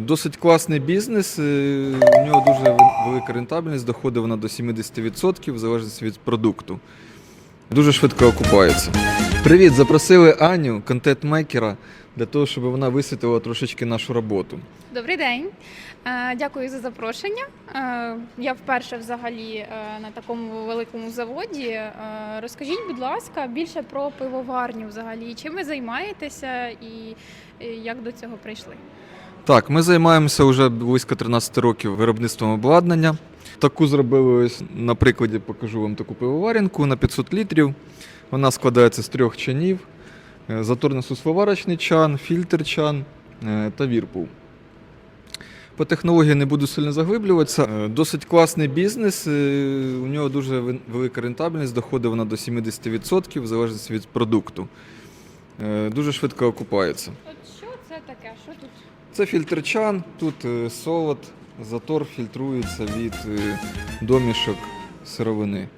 Досить класний бізнес. е, У нього дуже велика рентабельність, доходить вона до 70% в залежності від продукту. Дуже швидко окупається. Привіт! Запросили Аню, контент-мейкера, для того, щоб вона висвітлила трошечки нашу роботу. Добрий день. Е, Дякую за запрошення. Е, Я вперше взагалі е, на такому великому заводі. Розкажіть, будь ласка, більше про пивоварню взагалі. Чим ви займаєтеся і як до цього прийшли? Так, ми займаємося вже близько 13 років виробництвом обладнання. Таку зробили ось на прикладі, покажу вам таку пивоварінку на 500 літрів. Вона складається з трьох чанів: е, заторно-сусловарочний чан, фільтр-чан е, та вірпул. По технології не буду сильно заглиблюватися. Е, Досить класний бізнес. У нього дуже велика рентабельність, доходить вона до 70% в залежності від продукту. Дуже швидко окупається. От що це таке? Що тут? Це фільтрчан, тут солод, затор фільтрується від домішок сировини.